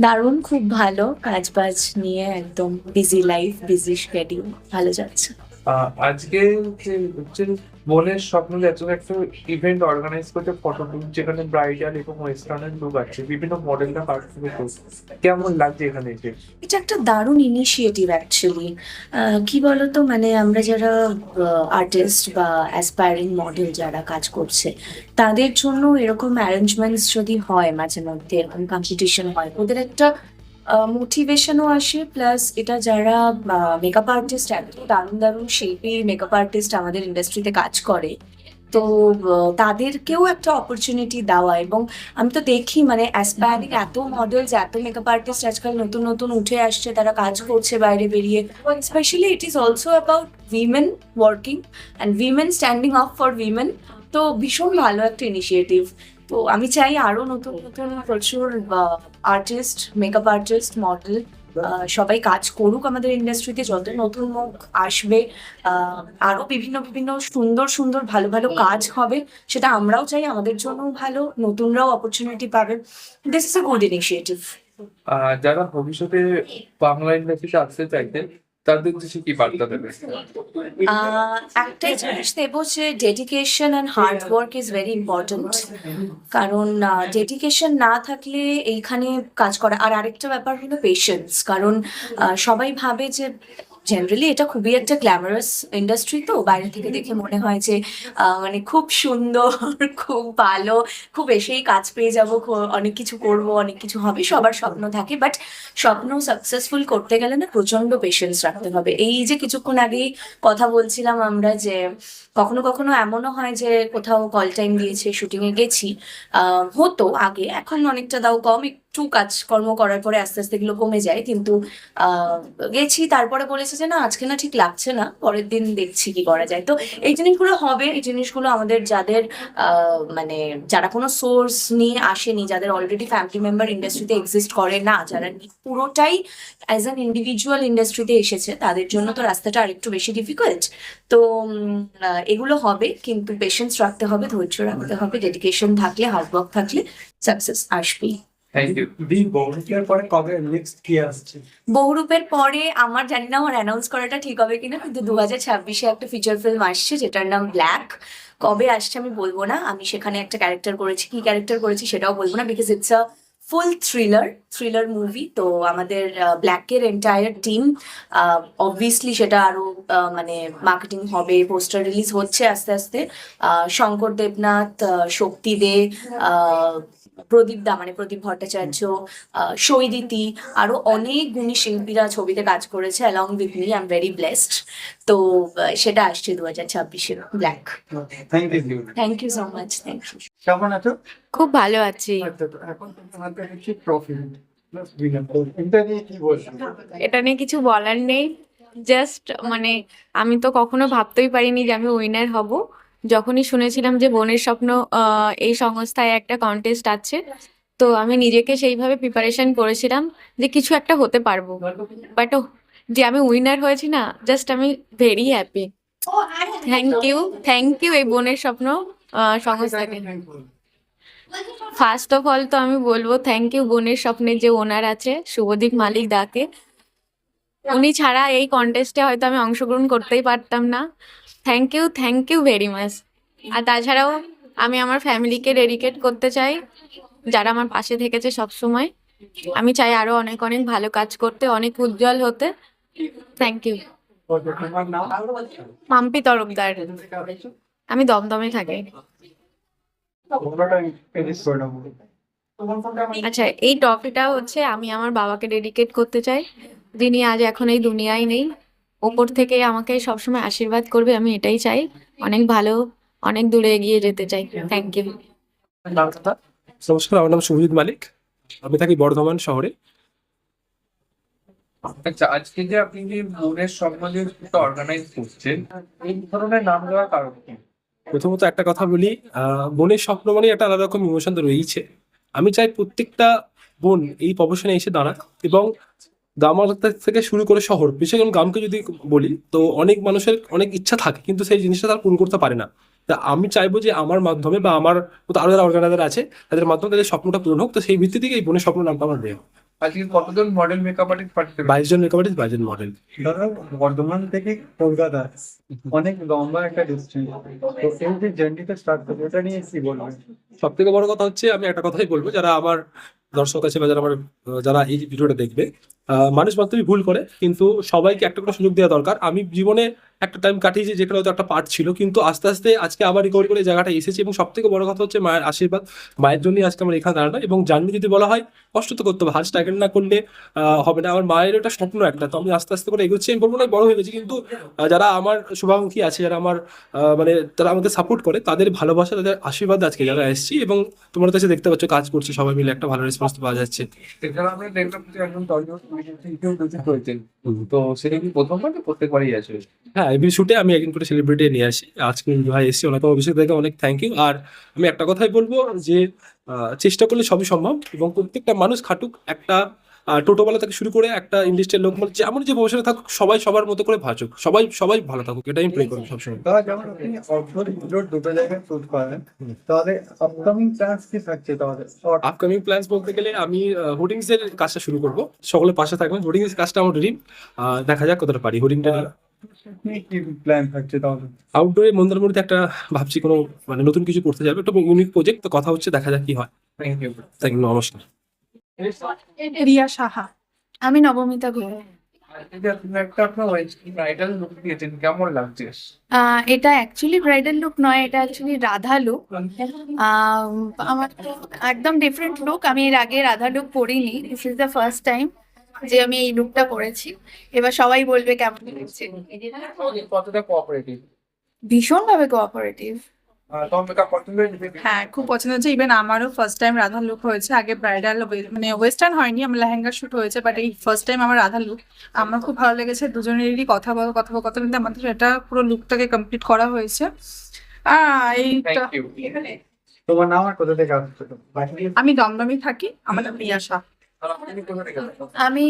দারুণ খুব ভালো কাজ বাজ নিয়ে একদম বিজি লাইফ বিজি শেডিউল ভালো যাচ্ছে। আজকে যে বোনের স্বপ্ন এত একটা ইভেন্ট অর্গানাইজ করতে ফটো যেখানে ব্রাইডাল এবং ওয়েস্টার্নের লুক আছে, বিভিন্ন মডেলরা পার্টিসিপেট করছে। কেমন লাগছে এখানে এসে? এটা একটা দারুণ ইনিশিয়েটিভ অ্যাকচুয়ালি কি বলতো মানে আমরা যারা আর্টিস্ট বা অ্যাসপায়ারিং মডেল যারা কাজ করছে, তাদের জন্য এরকম অ্যারেঞ্জমেন্টস যদি হয় মাঝে মধ্যে, এরকম কম্পিটিশন হয়, ওদের একটা মোটিভেশনও আসে প্লাস এটা যারা মেকআপ আর্টিস্ট এত দারুণ দারুণ শিল্পী মেকআপ আর্টিস্ট আমাদের ইন্ডাস্ট্রিতে কাজ করে তো তাদেরকেও একটা অপরচুনিটি দেওয়া এবং আমি তো দেখি মানে অ্যাসপায়ারিং এত মডেলস এত মেকআপ আর্টিস্ট আজকাল নতুন নতুন উঠে আসছে তারা কাজ করছে বাইরে বেরিয়ে specially it is also about women working and women standing up for women তো ভীষণ ভালো একটা ইনিশিয়েটিভ তো আমি চাই আরও নতুন নতুন প্রচুর আর্টিস্ট মেকআপ আর্টিস্ট মডেল সবাই কাজ করুক আমাদের ইন্ডাস্ট্রিতে যত নতুন মুখ আসবে আরও বিভিন্ন বিভিন্ন সুন্দর সুন্দর ভালো ভালো কাজ হবে সেটা আমরাও চাই আমাদের জন্যও ভালো নতুনরাও অপরচুনিটি পাবে this is a good initiative যারা ভবিষ্যতে বাংলা ইন্ডাস্ট্রিতে আসতে চাইতেন তাদের দেশে কি বার্তা দেবে? একটাই জিনিস দেব যে dedication and hard work is very important কারণ ডেডিকেশন না থাকলে এইখানে কাজ করা আর আরেকটা ব্যাপার হলো পেশেন্স কারণ সবাই ভাবে যে জেনারেলি এটা খুবই একটা গ্ল্যামারাস ইন্ডাস্ট্রি তো, বাইরে থেকে দেখে মনে হয় যে মানে খুব সুন্দর, খুব ভালো, খুব এসেই কাজ পেয়ে যাব অনেক কিছু করব, অনেক কিছু হবে, সবার স্বপ্ন থাকে বাট স্বপ্ন সাকসেসফুল করতে গেলে না প্রচণ্ড পেশেন্স রাখতে হবে। এই যে কিছুক্ষণ আগেই কথা বলছিলাম আমরা যে, কখনো কখনো এমনও হয় যে, কোথাও কল টাইম দিয়েছে শুটিংয়ে গেছি হতো আগে, এখন অনেকটা দাও কম একটু কাজকর্ম করার পরে আস্তে আস্তে এগুলো কমে যায়। কিন্তু গেছি, তারপরে বলেছে যে, না, আজকে না ঠিক লাগছে না। পরের দিন দেখছি কি করা যায়। তো এই জিনিসগুলো হবে, এই জিনিসগুলো আমাদের যাদের মানে যারা কোনো সোর্স নিয়ে আসেনি, যাদের অলরেডি ফ্যামিলি মেম্বার ইন্ডাস্ট্রিতে এক্সিস্ট করে না, যারা পুরোটাই অ্যাজ অ্যান ইন্ডিভিজুয়াল ইন্ডাস্ট্রিতে এসেছে, তাদের জন্য তো রাস্তাটা আরেকটু বেশি ডিফিকাল্ট তো এগুলো হবে, কিন্তু পেশেন্স রাখতে হবে, ধৈর্য রাখতে হবে ডেডিকেশন থাকলে হার্ডওয়ার্ক থাকলে সাকসেস আসবেই। থ্যাংক ইউ দি ভলেন্টিয়ার পরে কবে নেক্সট কি আসছে? বহুরূপের পরে আমার জানি না আমার অ্যানাউন্স করাটা ঠিক হবে কিনা কিন্তু দু হাজার ছাব্বিশে একটা ফিচার ফিল্ম আসছে যেটার নাম ব্ল্যাক কবে আসছে আমি বলব না আমি সেখানে একটা ক্যারেক্টার করেছি কি ক্যারেক্টার করেছি সেটাও বলব না because it's a full thriller thriller movie তো আমাদের ব্ল্যাকের এন্টায়ার টিম অবভিয়াসলি সেটা আরও আহ, মানে মার্কেটিং হবে পোস্টার রিলিজ হচ্ছে আস্তে আস্তে। আহ, শঙ্কর দেবনাথ শক্তি দে আহ, প্রদীপ দা মানে প্রদীপ ভট্টাচার্য আহ, সৈদিতি আরও অনেক গুণী শিল্পীরা ছবিতে কাজ করেছে along with me I am very blessed তো সেটা আসছে দু হাজার ছাব্বিশে Black thank you so much thank you কেমন আছো? খুব ভালো আছি। এখন এটা নিয়ে কিছু বলার নেই জাস্ট মানে আমি তো কখনো ভাবতেই পারিনি যে আমি উইনার হব। যখনই শুনেছিলাম যে বোনের স্বপ্ন এই সংস্থায় একটা কন্টেস্ট আছে, তো আমি নিজেকে সেইভাবে প্রিপারেশন করেছিলাম যে কিছু একটা হতে পারব। বাট যে আমি উইনার হয়েছি না জাস্ট আমি very happy thank you thank you এই বোনের স্বপ্ন সংস্থাকে। ফার্স্ট অফ অল তো আমি বলব থ্যাংক ইউ বোনের স্বপ্নের যে ওনার আছে, শুভদীপ মালিক দাকে। উনি ছাড়া এই কন্টেস্টে হয়তো আমি অংশগ্রহণ করতেই পারতাম না। Thank you thank you very much আর তাছাড়াও আমি আমার ফ্যামিলিকে ডেডিকেট করতে চাই। যারা আমার পাশে থেকেছে সব সময় আমি চাই আরও অনেক অনেক ভালো কাজ করতে, অনেক উজ্জ্বল হতে। Thank you Mampi Tarafdar? আমি দমদমে থাকি। আচ্ছা এই ট্রফিটা হচ্ছে আমি আমার বাবাকে ডেডিকেট করতে চাই। যিনি আজ এখন এই দুনিয়ায় নেই। ওপর থেকে আমাকে সবসময় আশীর্বাদ করবে আমি এটাই চাই। অনেক ভালো অনেক দূরে এগিয়ে যেতে চাই। Thank you? নমস্কার আমার নাম শুভজিৎ মালিক। আমি থাকি বর্ধমান শহরে। আচ্ছা আজকে যে আপনি যে বোনের স্বপ্ন যে অর্গানাইজ করছেন এই ধরনের নাম দেওয়ার কারণ কি? প্রথমত একটা কথা বলি আহ, বোনের স্বপ্ন মানে একটা আলাদা রকম ইমোশন তো রয়েছে আমি চাই প্রত্যেকটা বোন এই প্রফেশনে এসে দাঁড়াক এবং গ্রামান্তর থেকে শুরু করে শহর বিশেষ করে গ্রামকে যদি বলি তো অনেক মানুষের অনেক ইচ্ছা থাকে কিন্তু সেই জিনিসটা তারা পূরণ করতে পারে না। তা আমি চাইব যে আমার মাধ্যমে বা আমার মতো আরও যারা অর্গানাইজার আছে তাদের মাধ্যমে তাদের স্বপ্নটা পূরণ হোক। তো সেই ভিত্তি থেকে এই বোনের স্বপ্ন নামটা আমার দেওয়া আজকে কতজন মডেল মেকআপ আর্টিস্ট পার্টিসিপেট বাইশ জন মেকআপ আর্টিস্ট বাইশ জন মডেল ধরো বর্ধমান থেকে কলকাতা অনেক লম্বা একটা ডিস্টেন্স তো এই যে জার্নিটা স্টার্ট করবে এটা নিয়ে কি বলবেন? সব থেকে বড় কথা হচ্ছে আমি একটা কথাই বলব যারা আমার দর্শক আছে বা যারা আমার যারা এই ভিডিওটা দেখবে মানুষ মাত্রই ভুল করে, কিন্তু সবাইকে একটা করে সুযোগ দেওয়া দরকার। আমি জীবনে একটা টাইম কাটিয়েছি যেখানে হয়তো একটা পার্ট ছিল, কিন্তু আস্তে আস্তে আজকে আবার রিকভারি করে জায়গাটা এসেছি এবং সব থেকে বড় কথা হচ্ছে মায়ের আশীর্বাদ। মায়ের জন্যই আজকে আমার এখানে দাঁড়ানো এবং জার্নি যদি বলা হয়, কষ্ট তো করতে হবে হার্ট স্ট্রাগল না করলে হবে না। আমার মায়ের একটা স্বপ্ন একটা, তো আমি আস্তে আস্তে করে এগোচ্ছি। আমি বলব না বড় হয়ে গেছি, কিন্তু যারা আমার শুভাকাঙ্ক্ষী আছে, যারা আমার মানে তারা আমাকে সাপোর্ট করে, তাদের ভালোবাসা, তাদের আশীর্বাদ আজকে যারা এসেছি এবং তোমার কাছে দেখতে পাচ্ছ, কাজ করছে, সবাই মিলে একটা ভালো রেসপন্স পাওয়া যাচ্ছে। তো সেটা কি প্রথমবার প্রত্যেকবারই হ্যাঁ শুটে আমি একদিন সেলিব্রিটি নিয়ে আসি। আজকে ভাই ওনাকে অভিষেক অনেক ইউ আর আমি একটা কথাই বলব যে চেষ্টা করলে সবই সম্ভব এবং প্রত্যেকটা মানুষ খাটুক। একটা টোটোওয়ালা থেকে শুরু করে একটা ইন্ডাস্ট্রিয়াল লোক মানে যেমন যে প্রফেশনে থাকুক সবাই সবার মতো করে ভাজুক সবাই সবাই ভালো থাকুক এটাই আমি প্রে করি সবসময়। যেমন আপনি দুটো জায়গায় শুট করেন তাহলে আপকামিং প্ল্যান্স কি থাকছে তাহলে? আপকামিং প্ল্যানস বলতে গেলে আমি হোর্ডিংস এর কাজটা শুরু করব। সকলে পাশে থাকবেন হোর্ডিংস এর কাজটা আমার ড্রিম দেখা যাক কতটা পারি। হোর্ডিংটা প্ল্যান থাকছে তাহলে? আউটডোরে মন্দারমণিতে একটা ভাবছি কোনো মানে নতুন কিছু করতে যাবে। একটা ইউনিক প্রজেক্ট তো কথা হচ্ছে দেখা যাক কি হয়। থ্যাংক ইউ থ্যাংক ইউ নমস্কার। রিয়া সাহা। আমি নবমিতা ঘোষ এটা অ্যাকচুয়ালি ব্রাইডাল লুক নয় এটা অ্যাকচুয়ালি রাধা লুক আমার তো একদম ডিফারেন্ট লুক আমি এর আগে Radha look পরিনি। This is the first time যে আমি এই লুকটা করেছি এবার সবাই বলবে কেমন লাগছে। ভীষণভাবে কোঅপারেটিভ হয়েছে হ্যাঁ খুব পছন্দ হচ্ছে ইভেন আমারও ফার্স্ট টাইম রাধা লুক হয়েছে। আগে ব্রাইডাল মানে ওয়েস্টার্ন হয়নি আমার লেহেঙ্গা শুট হয়েছে বাট এই ফার্স্ট টাইম আমার রাধা লুক আমার খুব ভালো লেগেছে। দুজনেরই কথা বল কথোপকথন কিন্তু আমাদের এটা পুরো লুকটাকে কমপ্লিট করা হয়েছে। আহ, এইটা তোমার নাম আর কোথা থেকে আমি দমদমে থাকি আমার নাম থেকে? আমি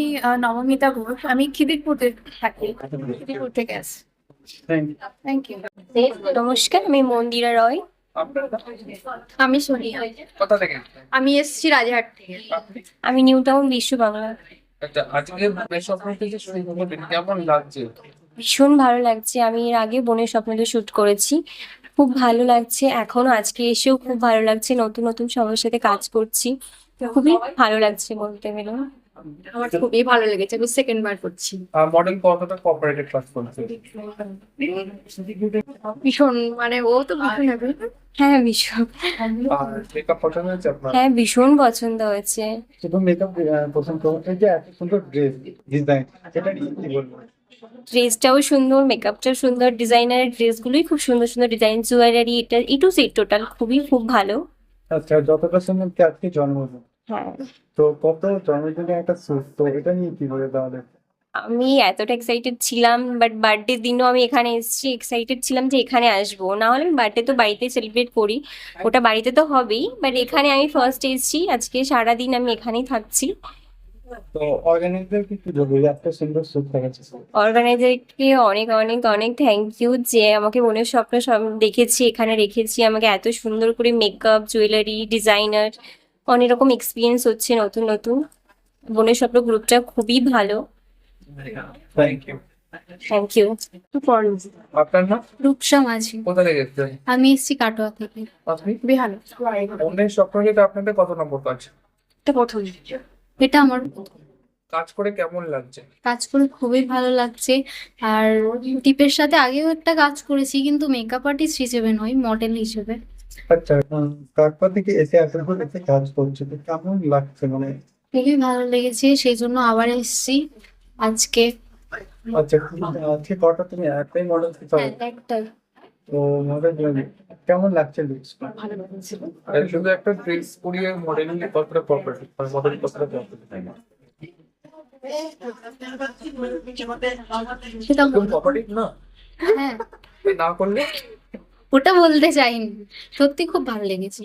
নবমিতা ঘোষ। আমি খিদিরপুরে থাকি খিদিরপুর। থেকে আসি নমস্কার আমি মন্দিরা রয়। আমি সোনিয়া। কোথা থেকে? আমি এসেছি রাজারহাট থেকে। আমি নিউ টাউন বিশ্ব বাংলা। আচ্ছা ভীষণ ভালো লাগছে। আমি এর আগে বোনের স্বপ্নতে শুট করেছি। খুব ভালো লাগছে। এখনও আজকে এসেও খুব ভালো লাগছে। নতুন নতুন সবার সাথে কাজ করছি। খুবই ভালো লাগছে বলতে গেলে। আমার খুবই ভালো লেগেছে আমি সেকেন্ড বার করছি মডেল কতটা কোঅপারেটিভ কাজ করছে। ভীষণ মানে ও তো ভীষণ। হ্যাঁ ভীষণ। মেকআপ পছন্দ হয়েছে আপনার? হ্যাঁ ভীষণ পছন্দ হয়েছে। শুধু মেকআপ পছন্দ এই যে এত সুন্দর ড্রেস ডিজাইন নিয়ে কি বলব? ড্রেসটাও সুন্দর মেকআপটাও সুন্দর ডিজাইনারের ড্রেসগুলোই খুব সুন্দর সুন্দর ডিজাইন জুয়েলারি এটা ই টু সেট টোটাল খুবই খুব ভালো। আচ্ছা যতটা কি আজকে জন্মদিন। তো কত জন্মদিনে একটা স্যুট তো এটা নিয়ে কি বলে তাহলে? আমি এতটা এক্সাইটেড ছিলাম বাট বার্থডে দিনও আমি এখানে এসেছি এক্সাইটেড ছিলাম যে এখানে আসব। না হলে আমি বার্থডে তো বাড়িতে সেলিব্রেট করি ওটা বাড়িতে তো হবেই বাট এখানে আমি ফার্স্ট এসেছি আজকে সারাদিন আমি এখানেই থাকছি। তো অর্গানাইজার একটা সুন্দর অর্গানাইজারকে অনেক অনেক অনেক থ্যাংক ইউ যে আমাকে মনের স্বপ্ন সব দেখেছি এখানে রেখেছি আমাকে এত সুন্দর করে মেকআপ জুয়েলারি ডিজাইনার অনেক রকম এক্সপিরিয়েন্স হচ্ছে নতুন নতুন। বোনের স্বপ্ন গ্রুপটা খুবই ভালো। থ্যাংক ইউ থ্যাংক ইউ আপনার নাম? রূপসা মাঝি কোথা থেকে এসেছেন? আমি এসেছি কাটোয়া থেকে। আপনি? বেহালা অন্যের স্বপ্ন যেটা আপনাদের কত নম্বর কাজ? এটা প্রথম। এটা আমার কাজ করে কেমন লাগছে? কাজ করে খুবই ভালো লাগছে। আর টিপের সাথে আগেও একটা কাজ করেছি কিন্তু মেকআপ আর্টিস্ট হিসেবে নয় মডেল হিসেবে। আচ্ছা তারপর থেকে এসে এতক্ষণ এসে কাজ করছে তো কেমন লাগছে মানে? খুবই ভালো লেগেছে সেই জন্য আবার এসেছি আজকে। আচ্ছা আজকে কটা তুমি একটাই মডেল থেকে হ্যাঁ, একটা। তো মডেল কেমন লাগছে লুকস শুধু একটা ড্রেস পরিয়ে মডেলিং কতটা কোঅপারেটিভ মানে মডেল কতটা কোঅপারেটিভ সেটা বল- না? হ্যাঁ। না করলে? ওটা বলতে চাইনি। সত্যি খুব ভালো লেগেছে।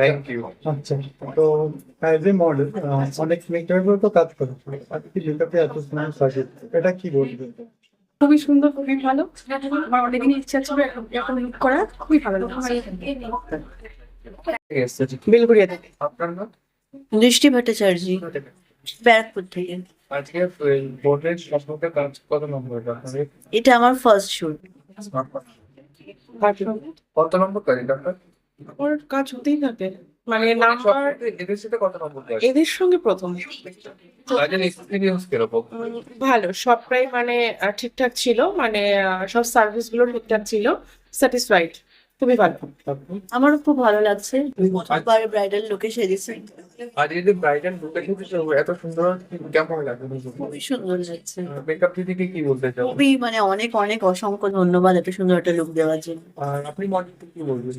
থ্যাংক ইউ আচ্ছা তো অ্যাজ এ মডেল অনেক মেকআপের তো কাজ করে। আজকে মেকআপে এত সুন্দর সাজে এটা কি বলবে? খুবই সুন্দর খুবই ভালো। আমার অনেকদিন ইচ্ছা ছিল এরকম লুক করার খুবই ভালো বেলগুড়িয়া থেকে। আপনার নাম? দৃষ্টি ভট্টাচার্য ব্যারাকপুর থেকে। আজকে বোর্ডের সম্পর্কে কাজ কত নম্বর? এটা আমার ফার্স্ট শুট কত নম্বর কাজ ডাক্তার ওর কাজ হতেই থাকে। মানে নাম্বার এদের সাথে কত নম্বর এদের সঙ্গে প্রথম। কাজের এক্সপিরিয়েন্স কীরকম? ভালো। সবটাই মানে ঠিকঠাক ছিল। মানে সব সার্ভিসগুলো ঠিকঠাক ছিল। স্যাটিসফাইড খুবই ভালো আমারও খুব ভালো লাগছে। প্রথমবার ব্রাইডাল লোকে সেজেছি। আর এই যে ব্রাইডাল লুক এসেছে এত সুন্দর কেমন লাগে খুবই সুন্দর লাগছে। মেকআপ দিদিকে কি বলতে চাও? খুবই মানে অনেক অনেক অসংখ্য ধন্যবাদ এত সুন্দর একটা লুক দেওয়ার জন্য। আর আপনি মডেলকে কি বলবেন?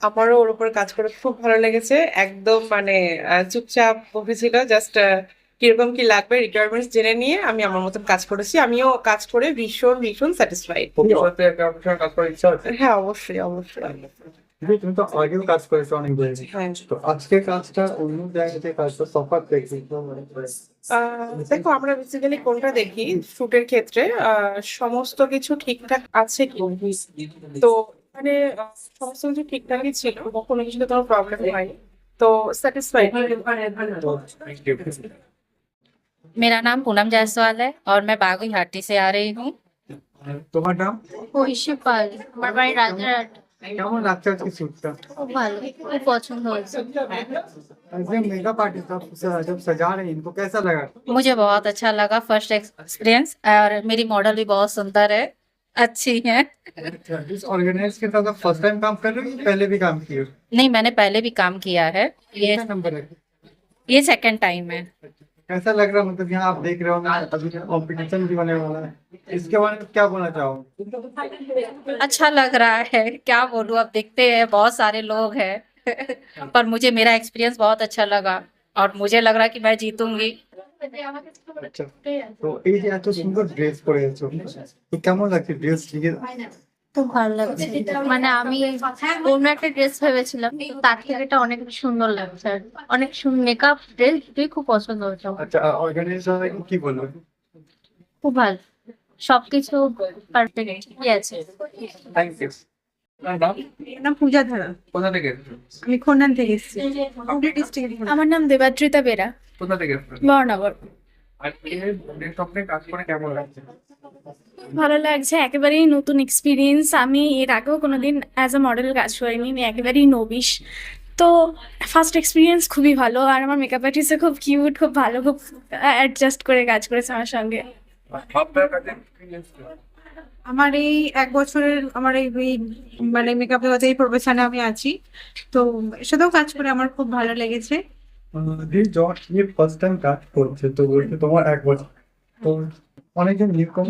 আমারও ওর উপর কাজ করে খুব ভালো লেগেছে। একদম মানে আহ, চুপচাপ বসেছিল জাস্ট কীরকম কি লাগবে রিকোয়ারমেন্টস জেনে নিয়ে আমি আমার মতন কাজ করেছি। আমিও কাজ করে ভীষণ ভীষণ স্যাটিসফাইড কাজ করার ইচ্ছা আছে হ্যাঁ অবশ্যই অবশ্যই। তুমি তো আগেও কাজ করেছ অনেক হ্যাঁ তো আজকের কাজটা অন্য জায়গাতে কাজটা তফাৎ দেখছি আহ, দেখো আমরা বেসিক্যালি কোনটা দেখি? শুটের ক্ষেত্রে সমস্ত কিছু ঠিকঠাক আছে কি? তো মানে সমস্ত কিছু ঠিকঠাকই ছিল কোনো কিছুতে কোনো প্রবলেম হয়নি। তো স্যাটিসফাইড मेरा नाम पूनम जायसवाल है और मैं बागुईहाटी से आ रही हूँ তোমার নাম ঐশী পাল আমার বাড়ি রাজারহাট কেমন লাগছে আজকে শুটটা খুব ভালো খুব পছন্দ হয়েছে ऐसे मेकअप आर्टिस्ट आप जब सजा रहे हैं इनको कैसा लगा मुझे बहुत अच्छा लगा फर्स्ट एक्सपीरियंस और मेरी मॉडल भी बहुत सुंदर है अच्छी है इस ऑर्गेनाइज के साथ आप फर्स्ट टाइम काम कर रहे हो या पहले भी काम किए हो नहीं मैंने पहले भी काम किया है ये कितना नंबर है ये सेकंड टाइम है कैसा लग रहा है मतलब यहाँ आप देख रहे हो अभी कॉम्पिटिशन भी होने वाला है इसके बारे में क्या बोलना चाहोगे अच्छा लग रहा है क्या बोलूँ अब देखते हैं बहुत सारे लोग हैं पर मुझे मेरा एक्सपीरियंस बहुत अच्छा लगा और मुझे लग रहा है कि मैं जीतूंगी আচ্ছা তো এই যে এত সুন্দর ড্রেস পরে আছো তো কেমন লাগছে ড্রেস ঠিক খুব ভালো লাগছে। মানে আমি অন্য একটা ড্রেস ভেবেছিলাম তার থেকে এটা অনেক সুন্দর লাগছে। আর অনেক মেকআপ ড্রেস দুটোই খুব পছন্দ হয়েছে আমার। আচ্ছা অর্গানাইজার কি বলবে খুব ভালো। সবকিছু পারফেক্ট ঠিকই আছে। থ্যাংক ইউ নাম? নাম পূজা ধারা। কোথা থেকে? আমি খন্ডান থেকে এসেছি। আমার নাম দেবাদ্রিতা বেরা। কোথা থেকে বর্ণাবর আর এই স্বপ্নে কাজ করে কেমন লাগছে? ভালো লাগছে একেবারেই নতুন এক্সপিরিয়েন্স আমি এর আগেও কোনোদিন অ্যাজ আ মডেল কাজ করিনি আমি একেবারেই নবিশ তো ফার্স্ট এক্সপিরিয়েন্স খুবই ভালো আর আমার মেকআপ আর্টিস্টও খুব কিউট খুব ভালো খুব অ্যাডজাস্ট করে কাজ করেছে আমার সঙ্গে? আমার এই এক বছরের আমার এই মানে মেকআপ এই প্রফেশনে আমি আছি। তো এর সাথেও কাজ করে আমার খুব ভালো লেগেছে। দিদি যখন ये ফার্স্ট টাইম কাজ করছে তো বলছে তোমার এক বছর। তো অনেকজন নিউকম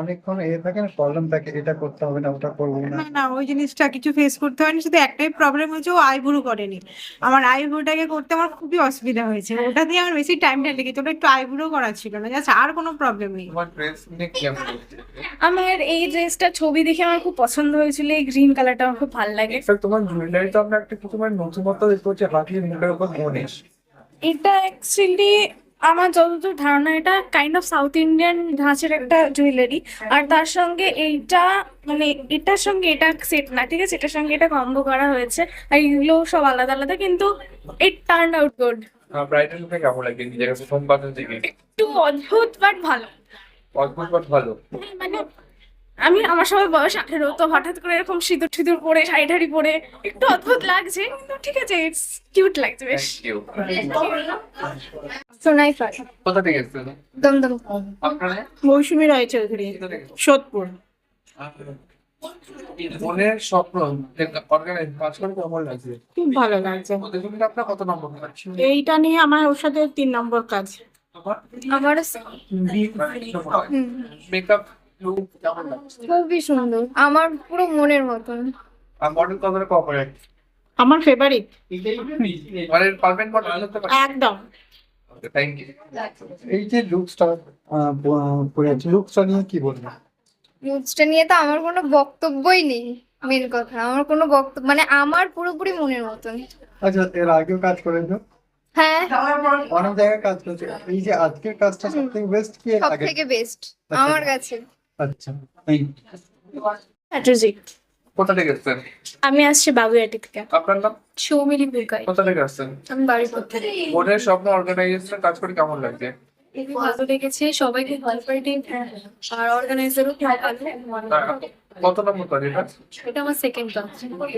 অনেকক্ষণ এ থাকে না প্রবলেম থাকে এটা করতে হবে না ওটা করব না। না না ওই জিনিসটা কিছু ফেস করতে হয়নি শুধু একটাই প্রবলেম হয়েছে ও আইব্রু করেনি। আমার আইব্রুটাকে করতে আমার খুবই অসুবিধা হয়েছে ওটা দিয়ে আমার বেশি টাইমটা লেগেছে ওটা একটু আইব্রু করা ছিল না জাস্ট আর কোনো প্রবলেম নেই। আমার এই ড্রেসটা ছবি দেখে আমার খুব পছন্দ হয়েছিল এই গ্রিন কালারটা আমার খুব ভালো লাগে। তোমার জুয়েলারি তো আমরা একটা কিছু মানে নতুনত্ব দেখতে পাচ্ছি হাতির মুখের উপর গণেশ। এটা অ্যাকচুয়ালি আমার যতদূর ধারণা এটা কাইন্ড অফ সাউথ ইন্ডিয়ান ধাঁচের একটা জুয়েলারি আর তার সঙ্গে এইটা মানে এটার সঙ্গে এটা সেট না ঠিক আছে? এটার সঙ্গে এটা কম্বো করা হয়েছে। আর এগুলো সব আলাদা আলাদা কিন্তু ইট টার্ন আউট গুড একটু অদ্ভুত বাট ভালো। অদ্ভুত বাট ভালো। মানে আমি আমার সবাই বয়স আঠেরো তো হঠাৎ করে এরকম সিঁদুর টিঁদুর পরে শাড়ি ঠাড়ি পরে একটু অদ্ভুত লাগছে কিন্তু ঠিক আছে ইটস কিউট লাগছে বেশ। সোনাই ফার কোথা থেকে এসেছেন দমদম। মৌসুমী রায়চৌধুরী। কোথা থেকে সোদপুর। মনের স্বপ্ন অর্গানাইজ কাজ করে কেমন লাগছে। খুব ভালো লাগছে। আপনার কত নম্বর কাজ? এইটা নিয়ে আমার ওর সাথে তিন নম্বর কাজ। আমার মেকআপ খুবই সুন্দর। আমার পুরো মনের মতন। আর মডেল কতটা কপারেট আমার ফেভারিট মানে মডেল একদম। থ্যাংক ইউ এই যে লুকসটা পরে আছে লুকসটা নিয়ে কি বলবে? লুকসটা নিয়ে তো আমার কোনো বক্তব্যই নেই মেন কথা। আমার কোনো বক্তব্য মানে আমার পুরোপুরি মনের মতন। আচ্ছা এর আগেও কাজ করেছ হ্যাঁ। অনেক জায়গায় কাজ করেছ। এই যে আজকের কাজটা বেস্ট কি এর সব থেকে বেস্ট আমার কাছে। আচ্ছা চ্যাটার্জি কোথা থেকে এসছেন আমি আসছি বাগুইয়াটি থেকে। আপনার নাম? সৌমিলি কোথা থেকে আসছেন? আমি বোনের স্বপ্ন অর্গানাইজেশনে কাজ করে কেমন লাগছে? ভালো লেগেছে সবাইকে হেল্প আর অর্গানাইজারও ভালো কত নম্বর কাজ এটা এটা? আমার সেকেন্ড কাজ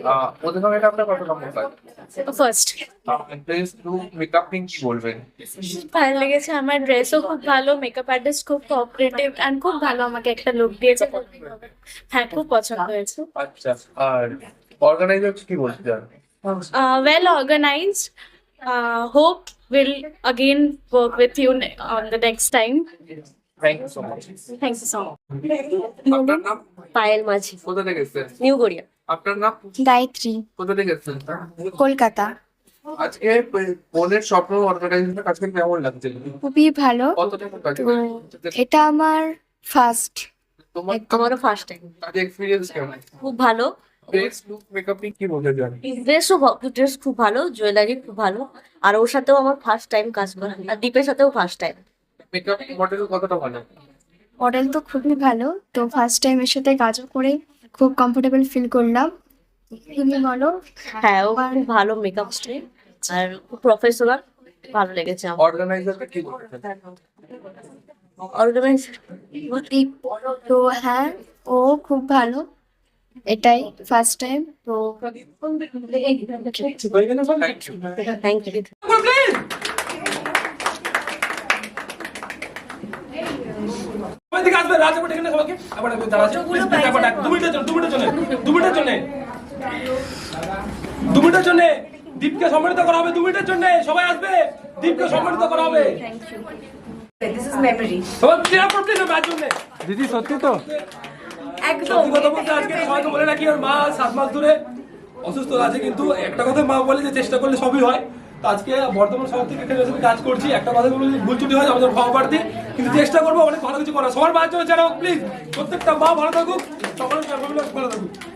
আহ, ওদের সঙ্গে এটা আপনার কত নম্বর কাজ ফার্স্ট ড্রেস লুক মেকআপ নিয়ে কি বলবেন? ভালো লেগেছে। আমার ড্রেসও খুব ভালো মেকআপ আর্টিস্ট খুব কোঅপারেটিভ অ্যান্ড খুব ভালো আমাকে একটা লুক দিয়েছে। হ্যাঁ খুব পছন্দ হয়েছে। আচ্ছা আর অর্গানাইজার কি বলতে চান? uh, well organized. Uh, hope will again work with you ne- on the next time. Thank you so much Thanks so much. আপনার নাম? পায়েল মাঝি। কোথা থেকে এসছেন? নিউ গড়িয়া। আপনার নাম? গায়ত্রী। কোথা থেকে এসছেন? কলকাতা। আজকে বোনের স্বপ্ন কেমন লাগছে? খুবই ভালো। কত টাকা কাজ এটা আমার ফার্স্ট তোমার আমারও ফার্স্ট টাইম কাজে এক্সপিরিয়েন্স কেমন? খুব ভালো। ড্রেস লুক মেকআপ নিয়ে কি বলতে চান? ড্রেসও ড্রেস খুব ভালো জুয়েলারি খুব ভালো। আর ওর সাথেও আমার ফার্স্ট টাইম কাজ করা। আর দীপের সাথেও ফার্স্ট টাইম মেকআপ মডেল কতটা ভালো? মডেল তো খুবই ভালো। তো ফার্স্ট টাইম এর সাথে কাজও করে খুব কমফোর্টেবল ফিল করলাম। তুমি বলো? হ্যাঁ ও খুব ভালো মেকআপ স্টাইল আর খুব প্রফেশনাল ভালো লেগেছে আমার। অর্গানাইজারকে কি বলতে তো হ্যাঁ ও খুব ভালো। এটাই ফার্স্ট টাইম তো থ্যাংক ইউ সবাই দিকে আসবে রাজ এখানে সবাইকে। আবার একবার দাঁড়া আছে প্লিজ প্লিজ একবার ডাক- দু মিনিটের জন্য দু মিনিটের জন্য দু মিনিটের জন্য। দু মিনিটের জন্য দীপকে সম্মানিত করা হবে দু মিনিটের জন্য সবাই আসবে। দীপকে সম্মানিত করা হবে। দিদি সত্যি তো? একদম। কথা বলতে আজকে সবাইকে বলে রাখি ওর মা সাত মাস ধরে অসুস্থ আছে কিন্তু একটা কথা মা বলে যে চেষ্টা করলে সবই হয়। আজকে বর্তমান শহর থেকে কাজ করছি একটা কথা বলে ভুল ত্রুটি হয় আমাদের প্রার্থী কিন্তু চেষ্টা করব, অনেক ভালো কিছু করা সবার বাচ্চা যারা হোক প্লিজ প্রত্যেকটা মা ভালো থাকুক, সকলের ভালো থাকুক